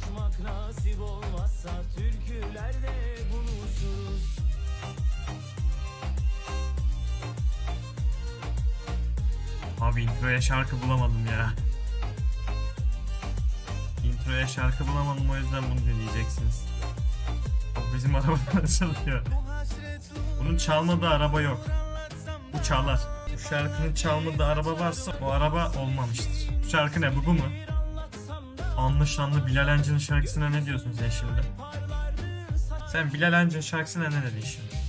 Kavuşmak nasip olmazsa türkülerde buluşuruz Abi introya şarkı bulamadım ya. Introya şarkı bulamadım o yüzden bunu dinleyeceksiniz. Bizim arabadan çalıyor. Bunun çalmadığı araba yok. Bu çalar. Bu şarkının çalmadığı araba varsa o araba olmamıştır. Bu şarkı ne bu bu mu? Anlaşılanlı Bilal Hancı'nın şarkısına ne diyorsun sen şimdi? Sen Bilal Hancı'nın şarkısına ne dedin şimdi?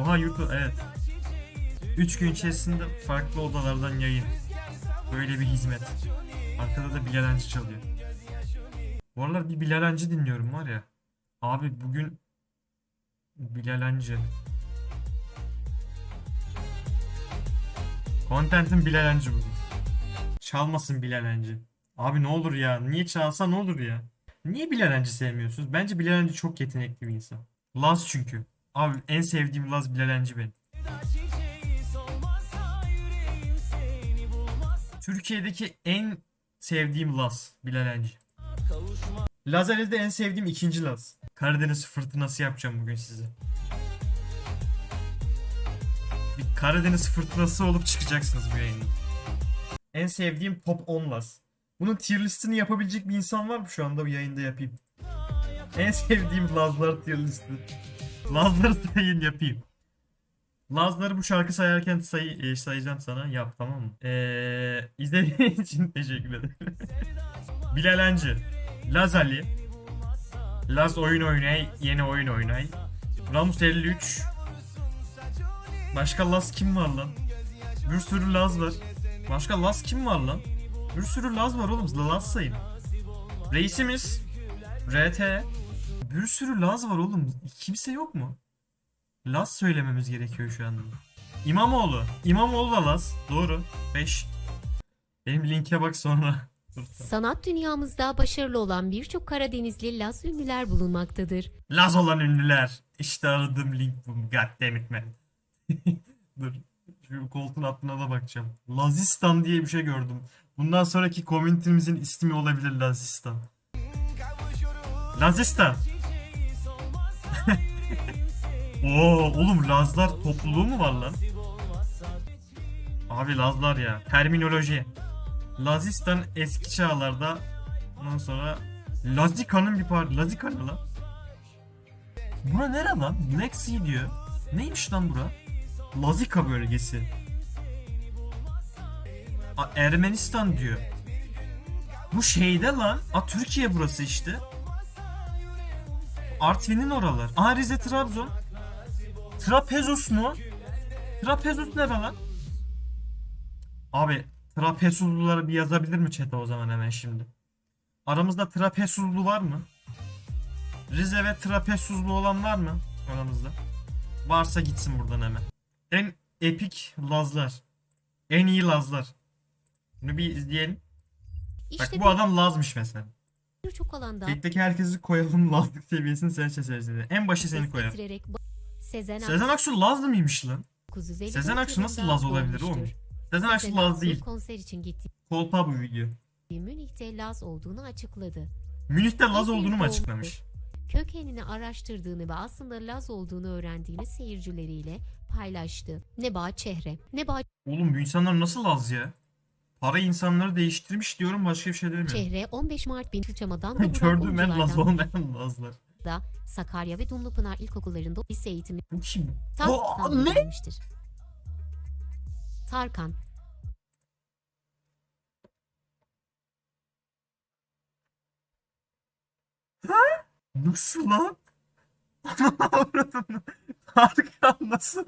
Oha YouTube evet. 3 gün içerisinde farklı odalardan yayın. Böyle bir hizmet. Arkada da Bilal çalıyor. Bu aralar bir Bilal dinliyorum var ya. Abi bugün Bilal Hancı. Content'in bugün. Çalmasın Bilal. Abi ne olur ya. Niye çalsa ne olur ya. Niye Bilal sevmiyorsunuz? Bence Bilal çok yetenekli bir insan. Laz çünkü. Abi en sevdiğim Laz Bilal Hancı benim. Türkiye'deki en sevdiğim Laz. Kavuşmak Lazer'de en sevdiğim ikinci Laz. Karadeniz fırtınası yapacağım bugün size. Bir Karadeniz fırtınası olup çıkacaksınız bu yayında. En sevdiğim top 10 Laz. Bunun tier listini yapabilecek bir insan var mı şu anda bu yayında yapayım? En sevdiğim Lazlar tier listi. Lazları sayın yapayım. Lazları bu şarkı sayarken say e, sayacağım sana. Yap tamam mı? Ee, izlediğin için teşekkür ederim. Bilal Hancı. Laz Ali. Laz oyun oynay. Yeni oyun oynay. Ramus 53. Başka Laz kim var lan? Bir sürü Laz var. Başka Laz kim var lan? Bir sürü Laz var oğlum. Laz sayın. Reisimiz. RT. Bir sürü Laz var oğlum. Kimse yok mu? Laz söylememiz gerekiyor şu anda. İmamoğlu. İmamoğlu da Laz. Doğru. 5. Benim linke bak sonra. Sanat dünyamızda başarılı olan birçok Karadenizli Laz ünlüler bulunmaktadır. Laz olan ünlüler. İşte aradığım link bu. Goddammit man. Dur. Şu koltuğun altına da bakacağım. Lazistan diye bir şey gördüm. Bundan sonraki komünitemizin ismi olabilir Lazistan. Lazistan. Oo oğlum Lazlar topluluğu mu var lan? Abi Lazlar ya. Terminoloji. Lazistan eski çağlarda ondan sonra Lazika'nın bir par Lazika ne lan? Bura nere lan? Black Sea diyor. Neymiş lan bura? Lazika bölgesi. A, Ermenistan diyor. Bu şeyde lan. A Türkiye burası işte. Artvin'in oralar. Aa Rize Trabzon. Trapezus mu? Trapezus nere lan? Abi Trapezusluları bir yazabilir mi chat'e o zaman hemen şimdi? Aramızda Trapezuslu var mı? Rize ve Trapezuslu olan var mı aramızda? Varsa gitsin buradan hemen. En epik Lazlar. En iyi Lazlar. Bunu bir izleyelim. Bak İşte bu adam Lazmış mesela. Birçok alanda Ligdeki herkesi koyalım Lazlık seviyesini sen seçersin. En başı seni koyar. getirerek Sezen, Sezen Aksu Lazlı mıymış lan? 954 Sezen Aksu nasıl Laz olabilir oğlum? Sezen Aksu Laz değil. konser için gittiği Kolpa bu video. Münih'te Laz olduğunu açıkladı. Münih'te Laz olduğunu mu açıklamış? Kökenini araştırdığını ve aslında Laz olduğunu öğrendiğini seyircileriyle paylaştı. Nebahat Çehre. Nebahat Oğlum bu insanlar nasıl Laz ya? Para insanları değiştirmiş diyorum başka bir şey demiyorum. Çehre 15 Mart 1000 Çamadan da Gördüğüm en Laz olmayan Lazlar. da Sakarya ve Dumlupınar ilkokullarında lise eğitimi Bu kim? İstanbul'da ne? vermiştir. Tarkan. Nasıl lan? Tarkan nasıl?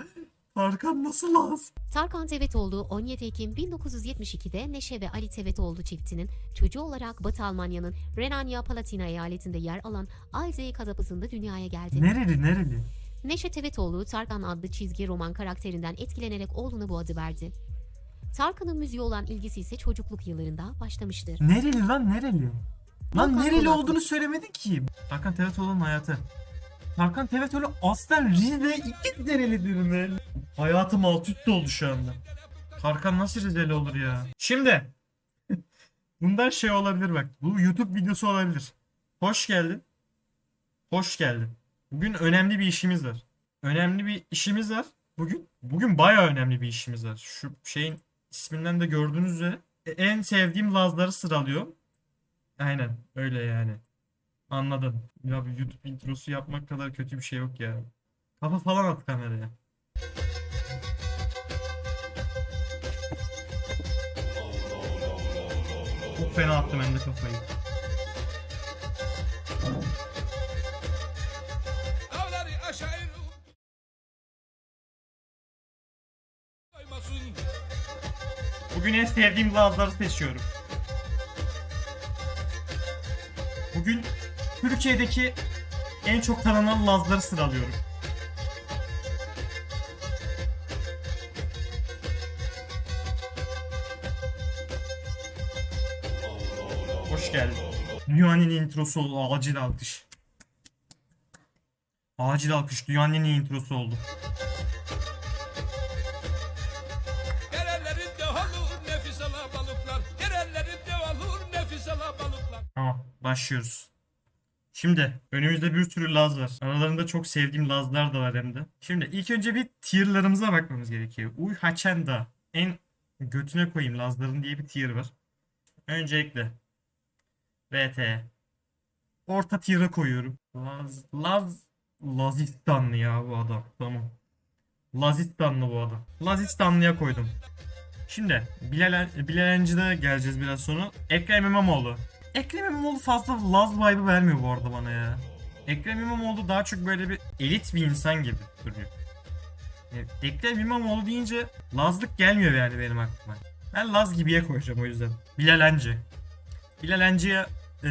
Tarkan nasıl Laz? Tarkan Tevetoğlu 17 Ekim 1972'de Neşe ve Ali Tevetoğlu çiftinin çocuğu olarak Batı Almanya'nın Renania Palatina eyaletinde yer alan Alzey kasabasında dünyaya geldi. Nereli nereli? Neşet Evetoğlu Tarkan adlı çizgi roman karakterinden etkilenerek oğluna bu adı verdi. Tarkan'ın müziğe olan ilgisi ise çocukluk yıllarında başlamıştır. Nereli lan nereli? Lan Volkan nereli Konaklı. olduğunu söylemedi ki. Tarkan Tevetoğlu'nun hayatı. Tarkan Tevetoğlu aslen Rize iki derelidir mi? Hayatım alt üst oldu şu anda. Tarkan nasıl Rizeli olur ya? Şimdi. Bundan şey olabilir bak. Bu YouTube videosu olabilir. Hoş geldin. Hoş geldin. Bugün önemli bir işimiz var. Önemli bir işimiz var. Bugün bugün bayağı önemli bir işimiz var. Şu şeyin isminden de gördüğünüz üzere en sevdiğim Lazları sıralıyorum. Aynen öyle yani. Anladım. Ya bir YouTube introsu yapmak kadar kötü bir şey yok ya. Kafa falan at kameraya. Çok fena attım hem de kafayı. Bugün en sevdiğim Lazları seçiyorum. Bugün Türkiye'deki en çok tanınan Lazları sıralıyorum. Hoş geldin. Dünyanın introsu oldu. Acil alkış. Acil alkış. Dünyanın introsu oldu. Tamam başlıyoruz. Şimdi önümüzde bir sürü Laz var. Aralarında çok sevdiğim Lazlar da var hem de. Şimdi ilk önce bir tier'larımıza bakmamız gerekiyor. Uy Haçenda. En götüne koyayım Lazların diye bir tier var. Öncelikle RT. Orta tier'a koyuyorum. Laz, Laz, Lazistanlı ya bu adam. Tamam. Lazistanlı bu adam. Lazistanlı'ya koydum. Şimdi Bilal, Bilal geleceğiz biraz sonra. Ekrem İmamoğlu. Ekrem İmamoğlu fazla Laz vibe'ı vermiyor bu arada bana ya. Ekrem İmamoğlu daha çok böyle bir elit bir insan gibi duruyor. E, Ekrem İmamoğlu deyince Lazlık gelmiyor yani benim aklıma. Ben Laz gibiye koyacağım o yüzden. Bilal Hancı. Bilal Hancı'ya e,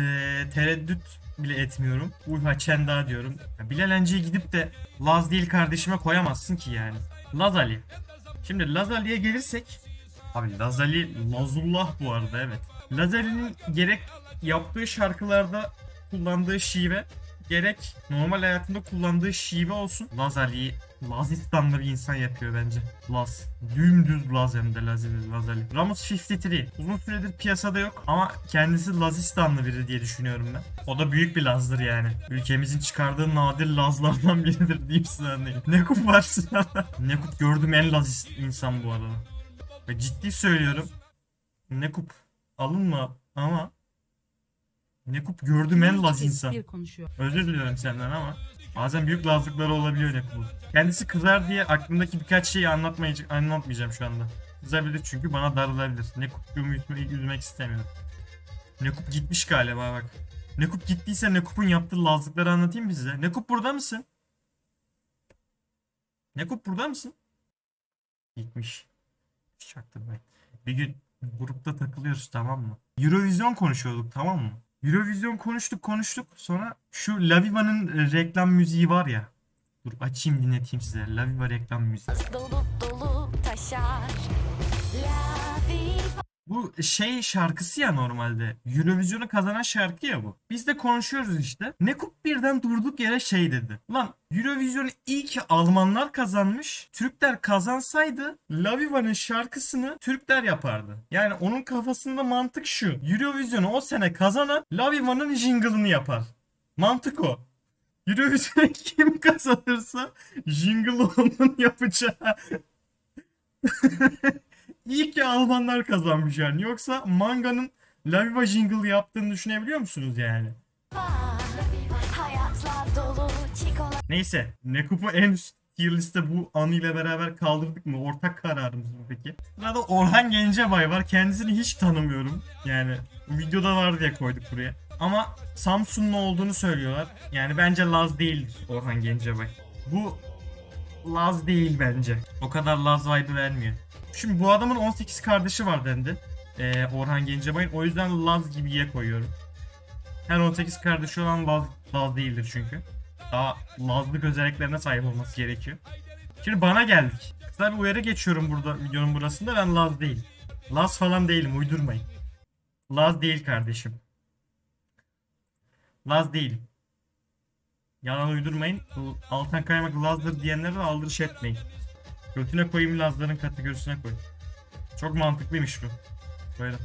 tereddüt bile etmiyorum. Uyha Çenda diyorum. Ya Bilal Hancı'yı gidip de Laz değil kardeşime koyamazsın ki yani. Laz Ali. Şimdi Laz Ali'ye gelirsek Abi Lazali, Lazullah bu arada evet. Lazali'nin gerek yaptığı şarkılarda kullandığı şive, gerek normal hayatında kullandığı şive olsun. Lazali'yi Lazistanlı bir insan yapıyor bence. Laz. Dümdüz Laz hem de Lazali. Lazali. Ramos 53. Uzun süredir piyasada yok ama kendisi Lazistanlı biri diye düşünüyorum ben. O da büyük bir Laz'dır yani. Ülkemizin çıkardığı nadir Lazlardan biridir diyeyim size örneğin. Nekup varsın Nekup gördüğüm en Laz insan bu arada. Ve ciddi söylüyorum. Nekup alınma ama Nekup gördüğüm en laz insan. Bir konuşuyor. Özür diliyorum senden ama bazen büyük lazlıkları olabiliyor Nekup'un. Kendisi kızar diye aklımdaki birkaç şeyi anlatmayacak, anlatmayacağım şu anda. Kızabilir çünkü bana darılabilir. Nekup'u üzmek, üzmek istemiyorum. Nekup gitmiş galiba bak. Nekup gittiyse Nekup'un yaptığı lazlıkları anlatayım size? Nekup burada mısın? Nekup burada mısın? Gitmiş. Çaktırmayın. Bir gün grupta takılıyoruz tamam mı? Eurovision konuşuyorduk tamam mı? Eurovision konuştuk konuştuk. Sonra şu Laviva'nın e, reklam müziği var ya. Dur açayım dinleteyim size. Laviva reklam müziği. dolup dolup taşar. Bu şey şarkısı ya normalde. Eurovision'u kazanan şarkı ya bu. Biz de konuşuyoruz işte. Nekup birden durduk yere şey dedi. Lan Eurovision'u iyi ki Almanlar kazanmış. Türkler kazansaydı Laviva'nın şarkısını Türkler yapardı. Yani onun kafasında mantık şu. Eurovision'u o sene kazanan Laviva'nın jingle'ını yapar. Mantık o. Eurovision'u kim kazanırsa jingle onun yapacağı. İyi ki Almanlar kazanmış yani. Yoksa Manga'nın La Jingle yaptığını düşünebiliyor musunuz yani? Neyse. Nekup'u en üst tier liste bu anıyla beraber kaldırdık mı? Ortak kararımız mı peki? Sırada Orhan Gencebay var. Kendisini hiç tanımıyorum. Yani videoda var diye koyduk buraya. Ama Samsunlu olduğunu söylüyorlar. Yani bence Laz değildir Orhan Gencebay. Bu Laz değil bence. O kadar Laz vibe'ı vermiyor. Şimdi bu adamın 18 kardeşi var dendi. Ee, Orhan Gencebay'ın. O yüzden Laz gibiye koyuyorum. Her 18 kardeşi olan Laz, Laz değildir çünkü. daha Lazlık özelliklerine sahip olması gerekiyor. Şimdi bana geldik. Kısa bir uyarı geçiyorum burada videonun burasında ben Laz değil. Laz falan değilim uydurmayın. Laz değil kardeşim. Laz değilim. Yalan uydurmayın. Bu Altan Kaymak Laz'dır diyenlere aldırış etmeyin. Götüne koyayım Laz'ların kategorisine koy. Çok mantıklıymış bu. Böyle.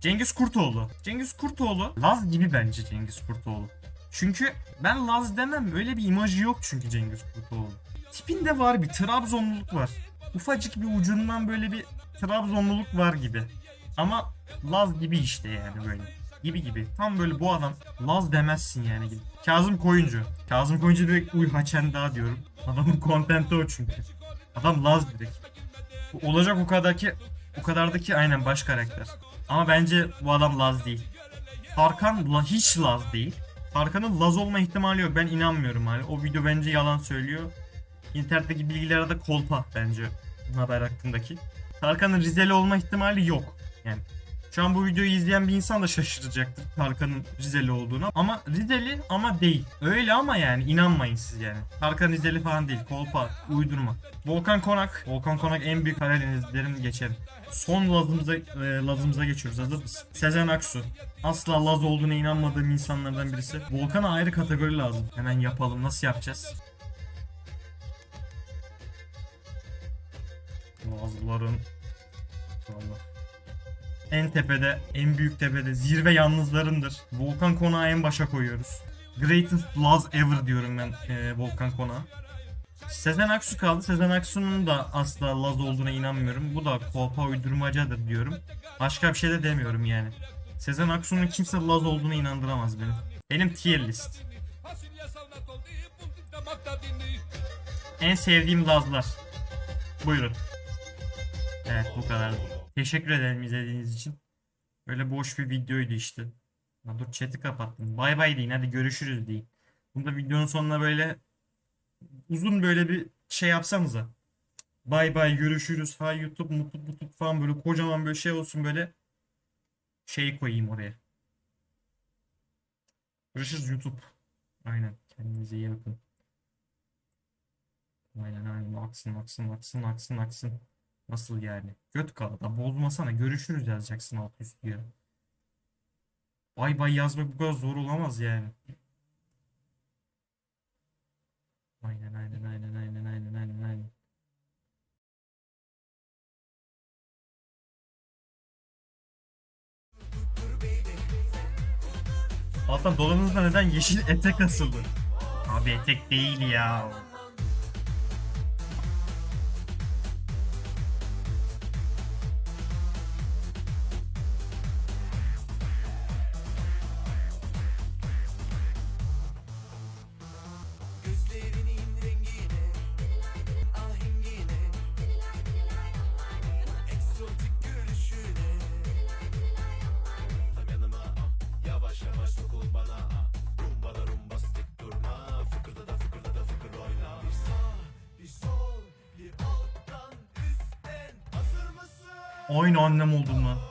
Cengiz Kurtoğlu. Cengiz Kurtoğlu Laz gibi bence Cengiz Kurtoğlu. Çünkü ben Laz demem. Öyle bir imajı yok çünkü Cengiz Kurtoğlu. Tipinde var bir Trabzonluluk var. Ufacık bir ucundan böyle bir Trabzonluluk var gibi. Ama Laz gibi işte yani böyle. Gibi gibi. Tam böyle bu adam Laz demezsin yani. Kazım Koyuncu. Kazım Koyuncu direkt uy haçen daha diyorum. Adamın kontenti o çünkü. Adam Laz direkt. Olacak o kadardaki o kadardaki aynen baş karakter. Ama bence bu adam Laz değil. Tarkan la, hiç Laz değil. Tarkan'ın Laz olma ihtimali yok. Ben inanmıyorum hani. O video bence yalan söylüyor. İnternetteki bilgilere de kolpa bence haber hakkındaki. Tarkan'ın Rizeli olma ihtimali yok. Yani şu an bu videoyu izleyen bir insan da şaşıracaktır Tarkan'ın Rizeli olduğuna. Ama Rizeli ama değil. Öyle ama yani inanmayın siz yani. Tarkan Rizeli falan değil. Kolpa, uydurma. Volkan Konak. Volkan Konak en büyük Karadenizlerin geçerim. Son lazımıza, e, lazımıza geçiyoruz. Hazır mısın? Sezen Aksu. Asla Laz olduğuna inanmadığım insanlardan birisi. Volkan'a ayrı kategori lazım. Hemen yapalım. Nasıl yapacağız? Lazların Allah. En tepede, en büyük tepede, zirve yalnızlarındır. Volkan Konağı en başa koyuyoruz. Greatest Laz ever diyorum ben e, Volkan Konağı. Sezen Aksu kaldı. Sezen Aksu'nun da asla Laz olduğuna inanmıyorum. Bu da kolpa uydurmacadır diyorum. Başka bir şey de demiyorum yani. Sezen Aksu'nun kimse Laz olduğuna inandıramaz beni. Benim tier list. En sevdiğim Lazlar. Buyurun. Evet bu kadar. Teşekkür ederim izlediğiniz için. Böyle boş bir videoydu işte. Ya dur chat'i kapattım. Bay bay deyin hadi görüşürüz deyin. Bunu da videonun sonuna böyle uzun böyle bir şey yapsanıza. Bay bay görüşürüz. Hay YouTube mutlu mutlu falan böyle kocaman böyle şey olsun böyle. Şey koyayım oraya. Görüşürüz YouTube. Aynen. Kendinize iyi bakın. Aynen aynen aksın aksın aksın aksın aksın. Nasıl yani? Göt kalada bozmasana görüşürüz yazacaksın alt üst diye. Bay bay yazmak bu kadar zor olamaz yani. Aynen aynen aynen aynen aynen aynen aynen. Altan dolanınızda neden yeşil etek asıldı? Abi etek değil ya. Aynı annem oldum lan.